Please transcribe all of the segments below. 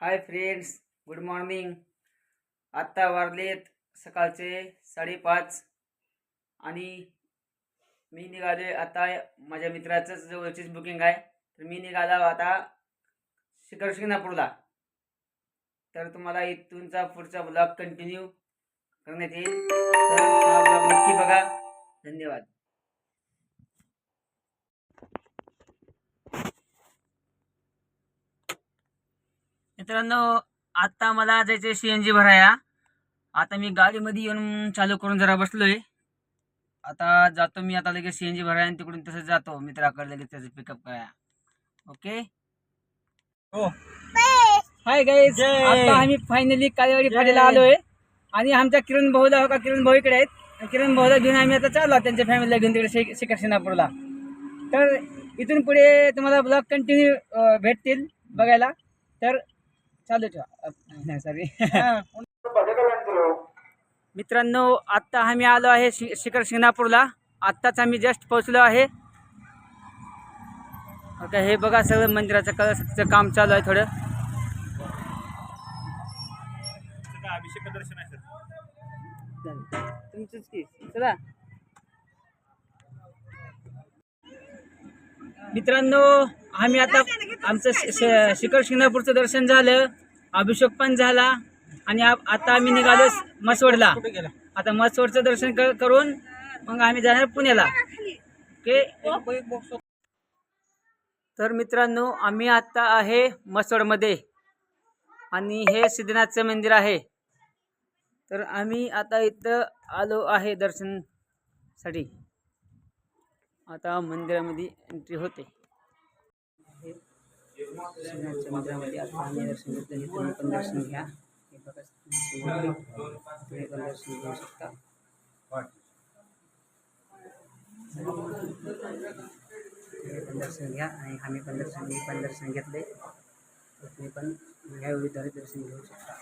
Hi friends good morning. आत्ता वाजलेत सकाळचे साडेपाच आणि मी निघाले आता माझ्या मित्राचंच जवळचीच बुकिंग आहे. तर मी निघाला आता शिखर शिंगणापूरला. तर तुम्हाला इथूनचा पुढचा ब्लॉग कंटिन्यू करण्यात येईल. तर नक्की बघा. धन्यवाद. मित्रांनो आता मला जायचं सी एन जी भराया. आता मी गाडीमध्ये येऊन चालू करून जरा बसलोय. आता जातो मी आता लगेच सी एन जी भराया आणि तिकडून तसंच जातो. मित्राकडे लगेच त्याचं पिकअप कराया ओके हो. Hi guys. आता आम्ही फायनली काळेवाडी फाटीला आलोय. आणि आमच्या किरण भाऊला हो का? किरण भाऊ इकडे आहेत. किरण भाऊला घेऊन आम्ही आता चाललो त्यांच्या फॅमिलीला घेऊन तिकडे शिखर शिंगणापूरला तर इथून पुढे तुम्हाला ब्लॉग कंटिन्यू भेटतील बघायला. तर चालू ठेवा. नाही सॉरी मित्रांनो आत्ता आम्ही आलो आहे शि शिखर शिंगणापूरला. आत्ताच आम्ही जस्ट पोहोचलो आहे. आता हे बघा सगळं मंदिराचं कळसाचं काम चालू आहे थोडं. अभिषेक दर्शन आहे सर तुमचंच की चला. मित्रांनो आम्ही आता आमचं शि- शि- शिखर शिंगणापूरचं दर्शन झालं. अभिषेक पण झाला आणि आता आम्ही निघालो मसवडला. कुठे गेला? आता मसवडचं दर्शन क- करून मग आम्ही जाणार पुण्याला. ओके? तर मित्रांनो आम्ही आत्ता आहे मसवडमध्ये. आणि हे सिद्धनाथचं मंदिर आहे. तर आम्ही आता इथं आलो आहे दर्शनसाठी. आता मंदिरामध्ये एंट्री होते. सिद्धनाथच्या मंदिरामध्ये आता आम्ही दर्शन घेतलं हे तुम्ही पण दर्शन घ्या हे बघा तुम्ही पण दर्शन घेऊ शकता तुम्ही पण दर्शन घ्या आणि आम्ही पण दर्शन मी पण दर्शन घेतले तर तुम्ही पण ह्या विद्यार्थी दर्शन घेऊ शकता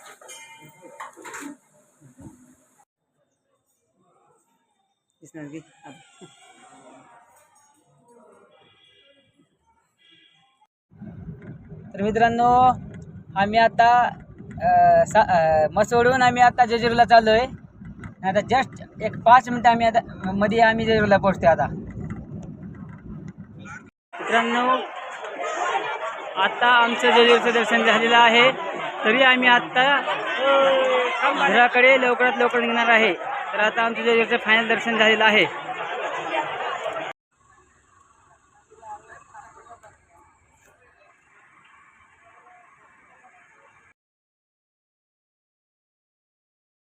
दिसणार की तर मित्रांनो आम्ही आता सा मसवडून आम्ही आता जेजुरीला चाललो आहे आता जस्ट एक पाच मिनटं आम्ही आता मध्ये आम्ही जेजुरीला पोहोचतो आता. मित्रांनो आता आमचं जेजुरीचं दर्शन झालेलं आहे. तरी आम्ही आत्ता घराकडे लवकरात लवकर निघणार आहे. तर आता आमचं जेजुरीचं फायनल दर्शन झालेलं आहे.